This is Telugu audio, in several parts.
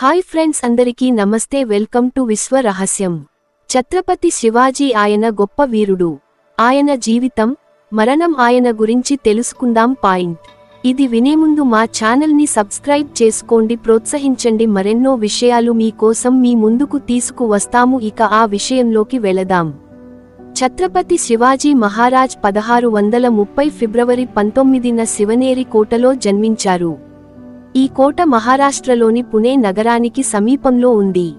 హాయ్ ఫ్రెండ్స్ అందరికీ నమస్తే వెల్కమ్ టు విశ్వ రహస్యం. ఛత్రపతి శివాజీ ఆయన గొప్ప వీరుడు. ఆయన జీవితం మరణం ఆయన గురించి తెలుసుకుందాం పాయింట్. ఇది వినే ముందు మా ఛానల్ని సబ్స్క్రైబ్ చేసుకోండి ప్రోత్సహించండి మరెన్నో విషయాలు మీకోసం మీ ముందుకు తీసుకువస్తాము ఇక ఆ విషయంలోకి వెళదాం. ఛత్రపతి శివాజీ మహారాజ్ పదహారు వందల ముప్పై ఫిబ్రవరి పంతొమ్మిదిన శివనేరి కోటలో జన్మించారు. ఈ కోట మహారాష్ట్రలోని పునే నగరానికి సమీపంలో ఉంది.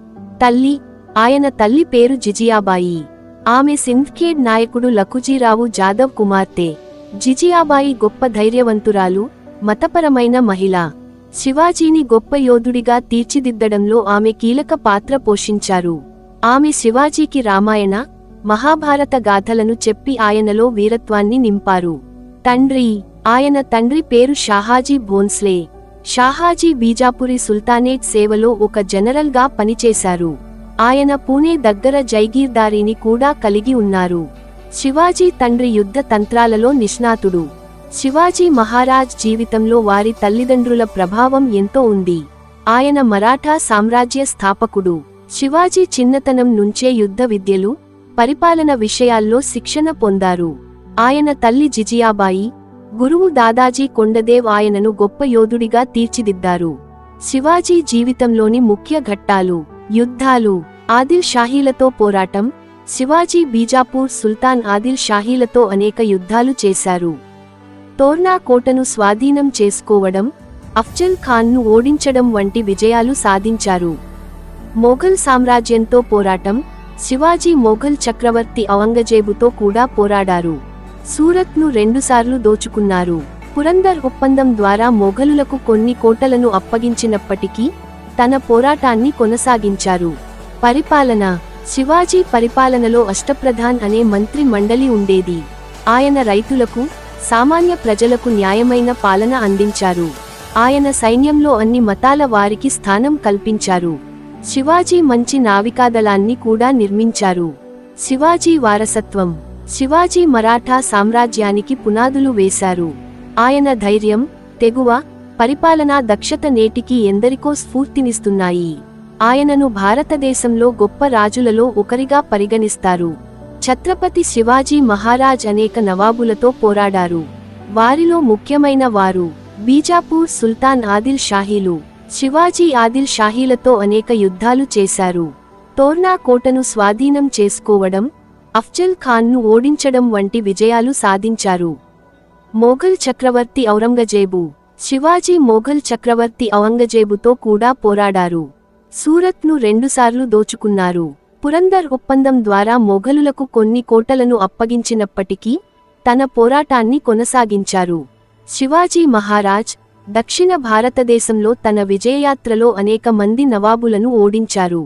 తల్లి ఆయన తల్లి పేరు జిజియాబాయి. ఆమె సింధ్ఖేడ్ నాయకుడు లఖుజీరావు జాదవ్ కుమార్తె. జిజియాబాయి గొప్ప ధైర్యవంతురాలు మతపరమైన మహిళ. శివాజీని గొప్ప యోధుడిగా తీర్చిదిద్దడంలో ఆమె కీలక పాత్ర పోషించారు. ఆమె శివాజీకి రామాయణ మహాభారత గాథలను చెప్పి ఆయనలో వీరత్వాన్ని నింపారు. తండ్రి ఆయన తండ్రి పేరు షాహాజీ భోన్స్లే షాహాజీ బీజాపురి సుల్తానేట్ సేవలో ఒక జనరల్గా పనిచేశారు. ఆయన పూణే దగ్గర జైగీర్దారిని కూడా కలిగి ఉన్నారు. శివాజీ తండ్రి యుద్ధ తంత్రాలలో నిష్ణాతుడు. శివాజీ మహారాజ్ జీవితంలో వారి తల్లిదండ్రుల ప్రభావం ఎంతో ఉంది. ఆయన మరాఠా సామ్రాజ్య స్థాపకుడు. శివాజీ చిన్నతనం నుంచే యుద్ధ విద్యలు పరిపాలన విషయాల్లో శిక్షణ పొందారు. ఆయన తల్లి జిజియాబాయి గురువు దాదాజీ కొండదేవ్ ఆయనను గొప్ప యోధుడిగా తీర్చిదిద్దారు. శివాజీ జీవితంలోని ముఖ్య ఘట్టాలు యుద్ధాలు ఆదిల్ షాహీలతో పోరాటం శివాజీ బీజాపూర్ సుల్తాన్ ఆదిల్ షాహీలతో అనేక యుద్ధాలు చేశారు. తోర్నా కోటను స్వాధీనం చేసుకోవడం అఫ్జల్ ఖాన్ను ఓడించడం వంటి విజయాలు సాధించారు. మొఘల్ సామ్రాజ్యంతో పోరాటం శివాజీ మొఘల్ చక్రవర్తి అవంగజేబుతో కూడా పోరాడారు. సూరత్ను రెండుసార్లు దోచుకున్నారు. పురందర్ ఒప్పందం ద్వారా మొఘలులకు కొన్ని కోటలను అప్పగించినప్పటికీ తన పోరాటాన్ని కొనసాగించారు. పరిపాలన శివాజీ పరిపాలనలో అష్టప్రధాన్ అనే మంత్రి మండలి ఉండేది. ఆయన రైతులకు సామాన్య ప్రజలకు న్యాయమైన పాలన అందించారు. ఆయన సైన్యంలో అన్ని మతాల వారికి స్థానం కల్పించారు. శివాజీ మంచి నావికాదళాన్ని కూడా నిర్మించారు. శివాజీ వారసత్వం శివాజీ మరాఠా సామ్రాజ్యానికి పునాదులు వేశారు. ఆయన ధైర్యం తెగువ పరిపాలనా దక్షత నేటికి ఎందరికో స్ఫూర్తినిస్తున్నాయి. ఆయనను భారతదేశంలో గొప్ప రాజులలో ఒకరిగా పరిగణిస్తారు. ఛత్రపతి శివాజీ మహారాజ్ అనేక నవాబులతో పోరాడారు. వారిలో ముఖ్యమైన వారు బీజాపూర్ సుల్తాన్ ఆదిల్ షాహీలు. శివాజీ ఆదిల్ షాహీలతో అనేక యుద్ధాలు చేశారు. తోర్నా కోటను స్వాధీనం చేసుకోవడం అఫ్జల్ ఖాన్ను ఓడించడం వంటి విజయాలు సాధించారు. మొఘల్ చక్రవర్తి ఔరంగజేబు శివాజీ మొఘల్ చక్రవర్తి ఔరంగజేబుతో కూడా పోరాడారు. సూరత్ను రెండుసార్లు దోచుకున్నారు. పురందర్ ఒప్పందం ద్వారా మొఘలులకు కొన్ని కోటలను అప్పగించినప్పటికీ తన పోరాటాన్ని కొనసాగించారు. శివాజీ మహారాజ్ దక్షిణ భారతదేశంలో తన విజయయాత్రలో అనేక మంది నవాబులను ఓడించారు.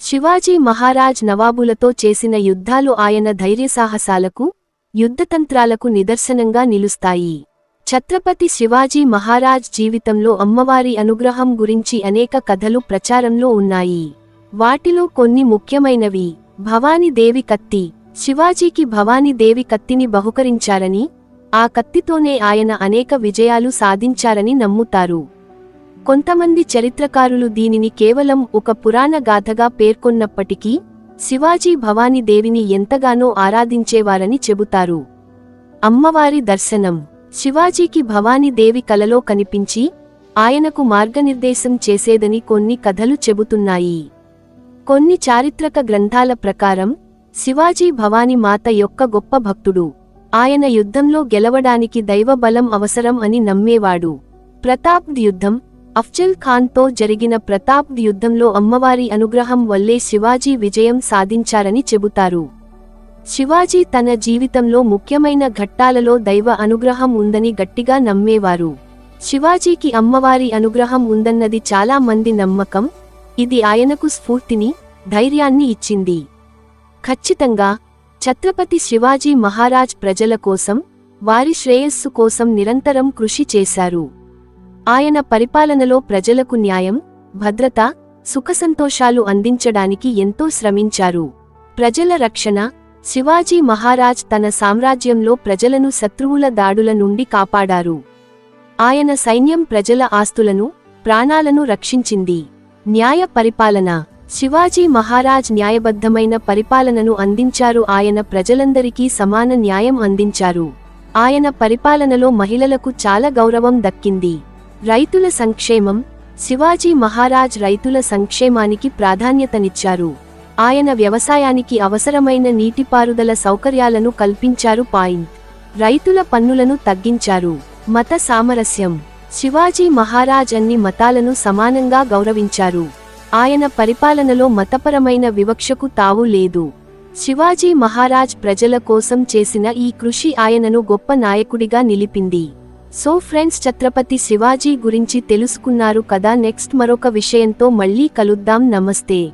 శివాజీ మహారాజ్ నవాబులతో చేసిన యుద్ధాలు ఆయన ధైర్యసాహసాలకు యుద్ధతంత్రాలకు నిదర్శనంగా నిలుస్తాయి. ఛత్రపతి శివాజీ మహారాజ్ జీవితంలో అమ్మవారి అనుగ్రహం గురించి అనేక కథలు ప్రచారంలో ఉన్నాయి. వాటిలో కొన్ని ముఖ్యమైనవి. భవానీ దేవి కత్తి. శివాజీకి భవానీ దేవి కత్తిని బహుకరించారని ఆ కత్తితోనే ఆయన అనేక విజయాలు సాధించారని నమ్ముతారు. కొంతమంది చరిత్రకారులు దీనిని కేవలం ఒక పురాణ గాథగా పేర్కొన్నప్పటికీ శివాజీ భవానీ దేవిని ఎంతగానో ఆరాధించేవారని చెబుతారు. అమ్మవారి దర్శనం. శివాజీకి భవానీ దేవి కలలో కనిపించి ఆయనకు మార్గనిర్దేశం చేసేదని కొన్ని కథలు చెబుతున్నాయి. కొన్ని చారిత్రక గ్రంథాల ప్రకారం శివాజీ భవానీ మాత యొక్క గొప్ప భక్తుడు. ఆయన యుద్ధంలో గెలవడానికి దైవబలం అవసరం అని నమ్మేవాడు. ప్రతాప్ యుద్ధం అఫ్జల్ ఖాన్తో జరిగిన ప్రతాప్ యుద్ధంలో అమ్మవారి అనుగ్రహం వల్లే శివాజీ విజయం సాధించారని చెబుతారు. శివాజీ తన జీవితంలో ముఖ్యమైన ఘట్టాలలో దైవ అనుగ్రహం ఉందని గట్టిగా నమ్మేవారు. శివాజీకి అమ్మవారి అనుగ్రహం ఉందన్నది చాలా మంది నమ్మకం ఇది ఆయనకు స్ఫూర్తిని ధైర్యాన్ని ఇచ్చింది. ఖచ్చితంగా ఛత్రపతి శివాజీ మహారాజ్ ప్రజల కోసం వారి శ్రేయస్సు కోసం నిరంతరం కృషి చేశారు. ఆయన పరిపాలనలో ప్రజలకు న్యాయం భద్రత సుఖసంతోషాలు అందించడానికి ఎంతో శ్రమించారు. ప్రజల రక్షణ శివాజీ మహారాజ్ తన సామ్రాజ్యంలో ప్రజలను శత్రువుల దాడుల నుండి కాపాడారు. ఆయన సైన్యం ప్రజల ఆస్తులను ప్రాణాలను రక్షించింది. న్యాయ పరిపాలన శివాజీ మహారాజ్ న్యాయబద్ధమైన పరిపాలనను అందించారు. ఆయన ప్రజలందరికీ సమాన న్యాయం అందించారు. ఆయన పరిపాలనలో మహిళలకు చాలా గౌరవం దక్కింది. రైతుల సంక్షేమం శివాజీ మహారాజ్ రైతుల సంక్షేమానికి ప్రాధాన్యతనిచ్చారు. ఆయన వ్యవసాయానికి అవసరమైన నీటిపారుదల సౌకర్యాలను కల్పించారు పాయింట్. రైతుల పన్నులను తగ్గించారు. మత సామరస్యం. శివాజీ మహారాజ్ అన్ని మతాలను సమానంగా గౌరవించారు. ఆయన పరిపాలనలో మతపరమైన వివక్షకు తావు లేదు. శివాజీ మహారాజ్ ప్రజల కోసం చేసిన ఈ కృషి ఆయనను గొప్ప నాయకుడిగా నిలిపింది. సో ఫ్రెండ్స్ ఛత్రపతి శివాజీ గురించి తెలుసుకున్నారు కదా. నెక్స్ట్ మరొక విషయంతో మళ్ళీ కలుద్దాం. నమస్తే.